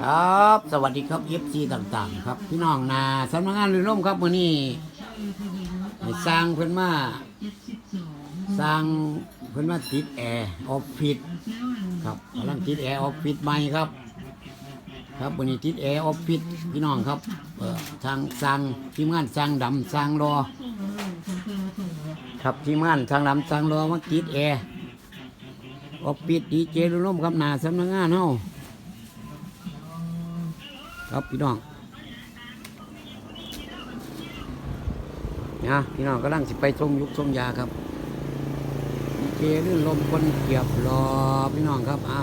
ครับ สวัสดีครับเอฟซีต่างๆ ครับ พี่น้องนาสำนักงานเรือร่มครับวันนี้ให้สร้างเพิ่นมาสร้างเพิ่นมาติดแอร์ออฟฟิศครับกำลังติดแอร์ออฟฟิศใหม่ครับ ครับวันนี้ติดแอร์ออฟฟิศพี่น้องครับเออทางสร้างทีมงานสร้างดำสร้างรอ ครับทีมงานทางดำสร้างรอมาติดแอร์ออฟฟิศดีเจเรือร่มครับนาสำนักงานเฮา ครับพี่น้องนะพี่น้องกำลังสิไปชมยุคชมยาครับดีเจลื่นลมคนเกียบรอพี่น้องครับอะ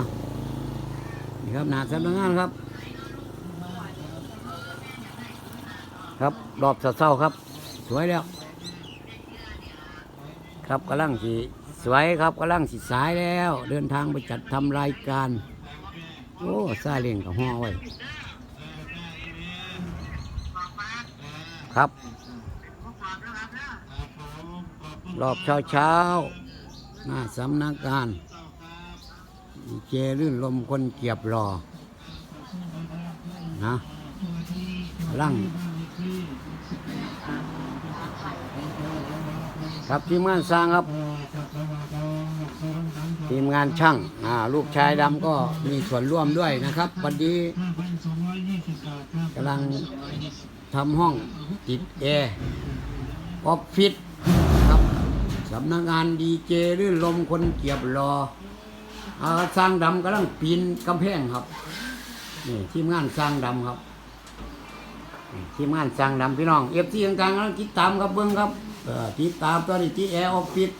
นี่ครับหนาสำนักงานครับ ครับรอบเศร้าครับ สวยแล้ว ครับกำลังสิสวยครับกำลังสิสายแล้ว เดินทางไปจัดทำรายการ โอ้ซาเล่งกับห่อไว้ ครับ รอบเช้าเช้าหน้าสำนักงานเจลื่นลมคนเกียบรอ นะลั่งครับทีมงานสร้างครับ ทีมงานช่างอ่าลูกชายดำก็มีส่วนร่วมด้วยนะครับ วันนี้กำลัง ทำห้องติดแอร์ออฟฟิศครับสำนักงานดีเจลื่นลมคนเกียบรออาสร้างดำกำลังปีนกำแพงครับนี่ทีมงานสร้างดำครับทีมงานสร้างดำพี่น้องเอฟซีต่างๆกำลังติดตามครับเบิ้งครับติดตามตอนนี้ที่แอร์ออฟฟิศ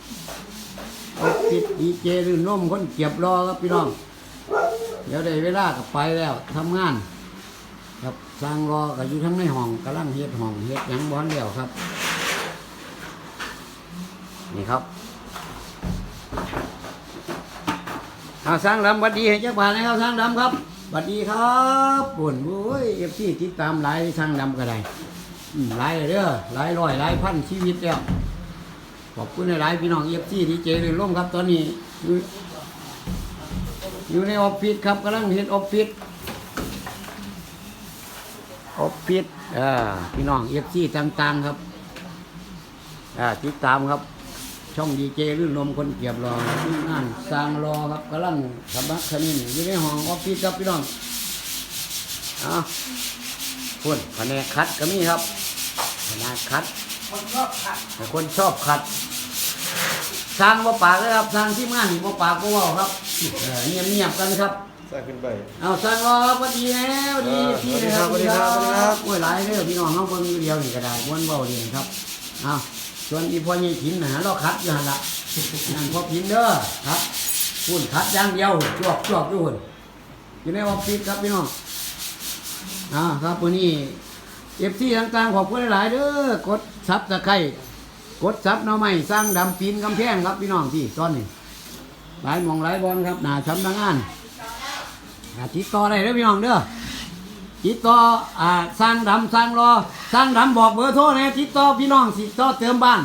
ออฟฟิศดีเจลื่นลมคนเกียบรอครับพี่น้องเดี๋ยวได้เวลาก็ไปแล้วทำงาน ครับสร้างรอก็อยู่ทั้งในห้องกำลังเฮ็ดห้องเฮ็ดยังบ้อนเดียวครับ นี่ครับเอาสร้างดำบัดดีให้เจ้าผ่านนะครับสร้างดำครับบัดดีครับปุ่นโอ้ยเอฟซีติดตามหลายสร้างดำก็ได้หลายเด้อหลายร้อยหลายพันชีวิตแล้วขอบคุณหลายพี่น้องเอฟซีที่เจริญร่มครับตอนนี้ อยู่ในออฟฟิศครับกำลังเฮ็ดออฟฟิศ ออฟฟิศอ่าพี่น้องเอฟซีต่างๆครับอ่าติดตามครับ ช่องดีเจรื่นลมคนเกียบรอที่งานสร้างรอครับกำลังสมัครคณินอยู่ในห้องออฟฟิศครับพี่น้องเอาคนแผนกคัดก็มีครับแผนกคัด คนชอบคัดคนชอบคัดสร้างบ่ปากเลยครับสร้างที่งานนี่บ่ปากบ่เว้าครับเออเงียบๆกันครับ ใส่ขึ้นไป เอาสั่งรอพอดีแล้วดีเออที่นะครับสวัสดีครับสวัสดีครับ โอ้ยหลายเด้อพี่น้องเขาเบิ่งอยู่เดียวนี่ก็ได้ม้วนเบาเดียวครับเอาส่วนอีพ่อยี่ถินนะเราคัดอยู่หั่นละนั่นพ่อพินเด้อครับพูดคัดอย่างเดียวจวบจวบอยู่หุ่นอยู่ในออฟฟิศครับพี่น้องอ่าครับวันนี้เอฟซีต่างๆขอบคุณหลายๆเด้อกดซับตะไคร้กดซับหน้อไม้สร้างดำปีนกำแพงครับพี่น้องที่ตอนนี้หลายหมองหลายบอลครับหน้าสำนักงาน อ่าติดต่อได้เด้อพี่น้องเด้อติดต่ออ่าสร้างดำสร้างรอสร้างดำบอกเบอร์โทรนะติดต่อพี่น้องสิต่อเติมบ้าน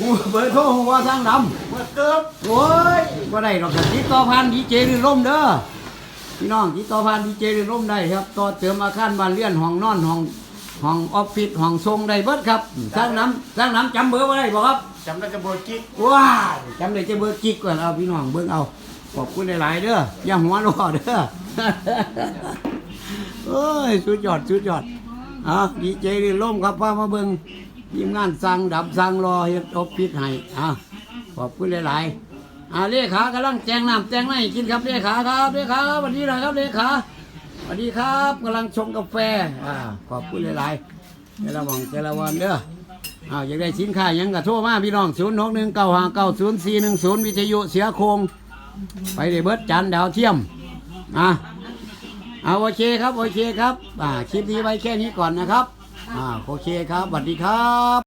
หัวเบอร์โทรหัวสร้างดำมาเติมโอ้ยก็ได้หรอกครับติดต่อผ่านดีเจหรือร่มเด้อพี่น้องติดต่อผ่านดีเจหรือร่มได้ครับต่อเติมอาคารบ้านเรือนห้องนอนห้องห้องออฟฟิศห้องทรงได้เบิดครับสร้างน้ำสร้างน้ำจำเบอร์ไว้ได้บ่ครับจำได้จะโบยกิ๊กว้าวจำได้จะเบอร์กิ๊กก่อนเอาพี่น้องเบิ่งเอา ขอบคุณหลาย ๆ เด้ออย่าหัวรอเด้อเอ้ยสุดยอดสุดยอดอะดีเจดีล่มครับพามาเบิงทีมงานสั่งดับสั่งรอเฮ็ดออฟฟิศให้อะขอบคุณหลาย ๆ อ่าเลขากำลังแจงน้ำแจงในกินครับเลขาครับเลขาสวัสดีหน่อยครับเลขาสวัสดีครับกำลังชงกาแฟอ่าขอบคุณหลาย ๆแต่ละวังแต่ละวันเด้ออ้าวอยากได้สินค้ายังก็โทรมาพี่น้อง0 6 1 9 5 9 0 4 1 0วิทยุเสียโคง ไปได้เบิดจานดาวเทียมอะเอาโอเคครับโอเคครับ อ่าคลิปนี้ไว้แค่นี้ก่อนนะครับ อ่าโอเคครับสวัสดีครับ